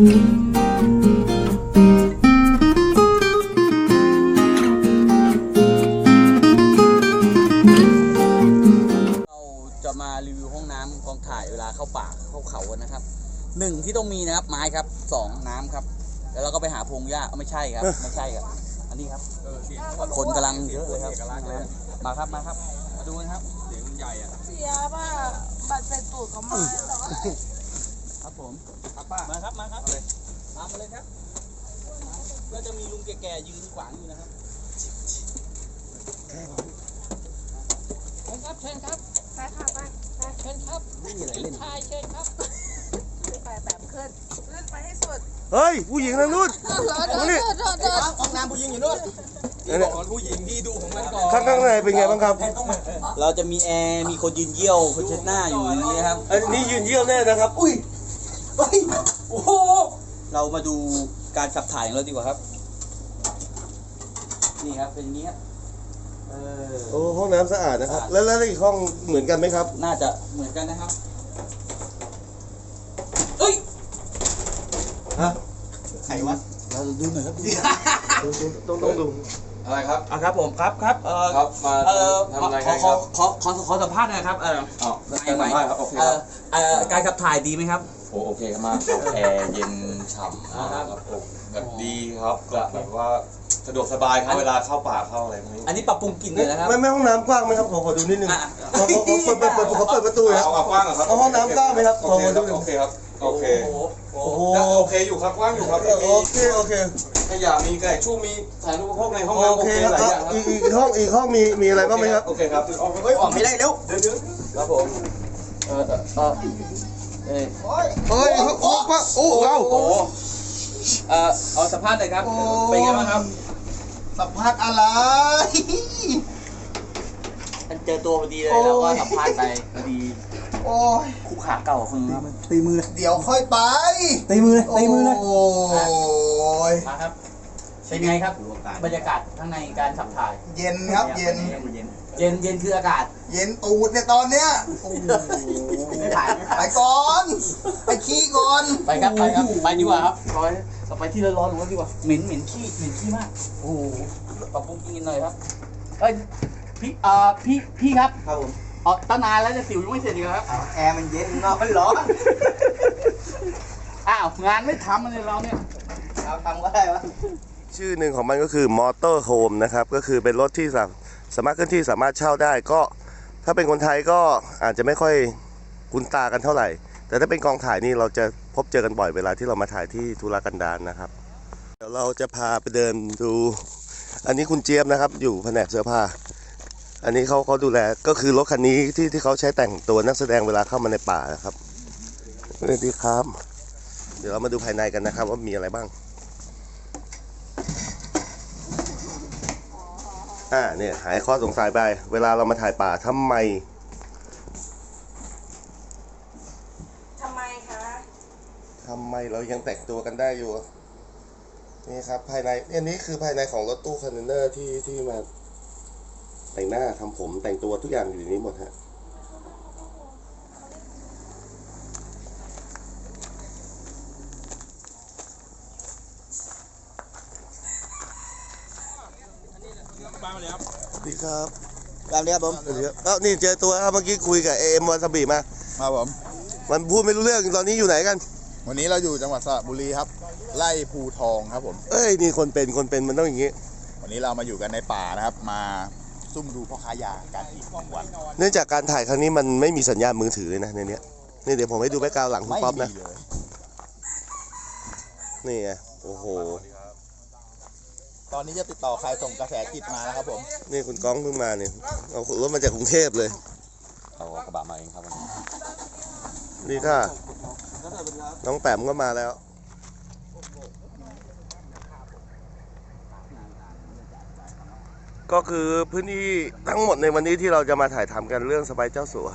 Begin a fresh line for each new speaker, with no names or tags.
เราจะมารีวิวห้องน้ำกองถ่ายเวลาเข้าป่าเข้าเขากันนะครับหนึ่งที่ต้องมีนะครับไม้ครับสองน้ำครับ แล้วเราก็ไปหาพงหญ้าไม่ใช่ครับ ไม่ใช่ครับ อันนี้ครับคนกำลังเยอะเลยครับมาครับมาครับ มาดูนะครับ
เสียงใหญ่อะ
เสียป่ะบัตรเป็นตูดเขามา
ครับผม
ป้า
มาครับมาครับตามมาเลยครับก็จะมีลุงแก่ๆยืนขวางอยู่นะครับเชิญครับเชิญครับ
ไปค่ะไปไป
เชิญครับ
ไม่มีอะไรเล่น
ชายเชิญครับ
ไปแบบขึ้นขึ้นไปให้สุด
เฮ้ยผู้หญิงทางนู้น
โดนโดนโดนโดน
ห้องน้ำผู้หญิงอยู่นู่นพี่บอกว่าผู้หญิงพี่ดูของมันก่อน
ข้างข้างในเป็นไงบ้างครับ
เราจะมีแอร์มีคนยืนเยี่ยวคนเช็ดหน้าอยู่อย่างนี้นะครับ
อันนี้ยืนเยี่ยวแน่นะครับ อุ้ย เฮ้ยโอ้โห
เรามาดูการขับถ่ายของเราดีกว่าครับ นี่ครับเป็นอย่างนี้ครับเออ
โอ้ห้องน้ำสะอาดนะครับแล้วแล้วอีกห้องเหมือนกันไหมครับ
น่าจะเหมือนกันนะครับเอ้ย
ฮะ
ใครวะ
เราดูหน่อยครับ
ต้องต้องดู
อะไรครับ
อะครับผมครับครับเออ
ครับมา
เออ
ทำอะไร
ข
กั
อนข
ค
อ
รับ
ขอขอขอสัมภาษณ์หนะครับเออ
อ๋อ
ไม่
การ
ไม่
สัมภาษณ์ครับโอเค
เอ
ครั
อบ เออการขับถ่ายดีไหมครับ
โอโอเคครับมากแอร์เย็นฉ่ำ
อ่าครับ
ผมแบบดีครับแบบแบบว่าสะดวกสบายครับเวลาเข้าป่าเข้าอะไรพวกนี้
อันนี้ปรับปรุงกลิ่นเลยนะครับ
ไม่ไม่ห้องน้ำกว้างไหมครับขอขอดูนิดนึง
อะ
ขอขอขอเปิดเปิดเปิดขอเปิดประตูนะ
เอาเอากว้างเหรอครับ
เอาห้องน้ำกว้างไหมครับ
โอเคครับ
ขอดูหน่อย
โอเคครับโอเค
โอ้โห
โอ้โห
โอเคอยู่ครับกว้างอยู่ครับ
โอเคโอเค
ขยะมีกระดาษชู่มีสารอุปโภคในห้อง
โอ
น้ำโอ
เค
เค
ครับ
หลาย
อะ
อย่างครับ
อีกอีกห้องอีกห้องมีมีอะไรบ้างไหมครับ
โอเคครับเฮ้ยออกไม่ได้เร็วเดี๋ยวเดี๋ยว
ครับผมเออเออ เออเออ
เฮ้ยห้องห้องกว้างโอ้ว้าว
โอ้โหเออเอาสัมภาษณ์หน่อยครับ เป็นไงบ้างครับ
สัมภาษณ์อะไร
มันเจอตัวพอดีเลยแล้วก็สัมภาษณ์ไปพอดี
โอ้ย
คู่ขาเก่าคนนึงครับ
ตีมือเลย
เดี๋ยวค่อยไป
ตีมือเลยตีมือเลย
โอ้ย
มาครับ เป็นไงครับ บรรยากาศข้างในการขับถ่าย
เย็นครับ เย็น
เย็นเย็นคืออากาศ
เย็นตูดเนี่ยตอนเนี้ย
ไม่ถ่ายไม่
ไป
ถ่าย
ก่อน ไปขี้ก่อน
ไปครับไปครับไปดีกว่าครับร้อยเราไปที่ร้อนๆหรือว่าดีกว่าเหม็นเหม็นขี้เหม็นขี้มาก โอ้โหปรับปรุงกินหน่อยครับเอ้ยพี่เอ่อพี่พี่ครับ
ครับผม
เออตั้งนานแล้วจะสิวยังไม่เสร็จอีกเหรอครับ
แอร์มันเย็นนอกมันร้อน
อ้าวงานไม่ทำเลยเราเนี่ย
เราทำก็ได้วะ
ชื่อหนึ่งของมันก็คือมอเตอร์โฮมนะครับ ก็คือเป็นรถที่สามารถเคลื่อนที่สามารถเช่าได้ก็ ถ้าเป็นคนไทยก็อาจจะไม่ค่อยคุ้นตากันเท่าไหร่ แต่ถ้าเป็นกองถ่ายนี่เราจะพบเจอกันบ่อยเวลาที่เรามาถ่ายที่ธุรกันดารนะครับ เดี๋ยวเราจะพาไปเดินดู อันนี้คุณเจี๊ยบนะครับ อยู่แผนกเสื้อผ้า อันนี้เขาเขาดูแลก็คือรถคันนี้ที่ที่เขาใช้แต่งตัวนักแสดงเวลาเข้ามาในป่านะครับสวัสดีครับ เดี๋ยวเรามาดูภายในกันนะครับ ว่ามีอะไรบ้าง อ่าเนี่ยหายข้อสงสัยไป เวลาเรามาถ่ายป่าทำไม
ทำไมคะ
ทำไมเรายังแต่งตัวกันได้อยู่นี่ครับภายในอันนี้คือภายในของรถตู้คอนเทนเนอร์ที่ที่มาแต่งหน้าทำผมแต่งตัวทุกอย่างอยู่ในนี้หมดฮะ สวัสดีครับ
ตามนี้ครับผม
สวัสดีครับเอ้านี่เจอตัวครับเมื่อกี้คุยกับเอ็มวาซาบิมา
ครับผม
มันพูดไม่รู้เรื่องตอนนี้อยู่ไหนกัน
วันนี้เราอยู่จังหวัดสระบุรีครับ ไล่ภูทองครับผม
เอ้ยนี่คนเป็นคนเป็นมันต้องอย่างนี้
วันนี้เรามาอยู่กันในป่านะครับ มาซุ่มดูพ่อค้ายาการอีกของวัน
เนื่องจากการถ่ายครั้งนี้มันไม่มีสัญญาณมือถือเลยนะในเนี้ยนี่เดี๋ยวผมให้ดูแบ็กกราวด์หลังคุณ
ไม่
ป๊อปนะ
มีเลย
นี่ไงโอ้โห
ตอนนี้จะติดต่อใครส่งกระแสจิตมาแล้วครับผม
นี่คุณก้องเพิ่งมาเนี่ยเอารถมาจากกรุงเทพเลย
เอากระบะมาเองครับวันนี้
นี่ค่ะ น้องแปมก็มาแล้ว ก็คือพื้นที่ทั้งหมดในวันนี้ที่เราจะมาถ่ายทำกันเรื่องสไปเจ้าสัว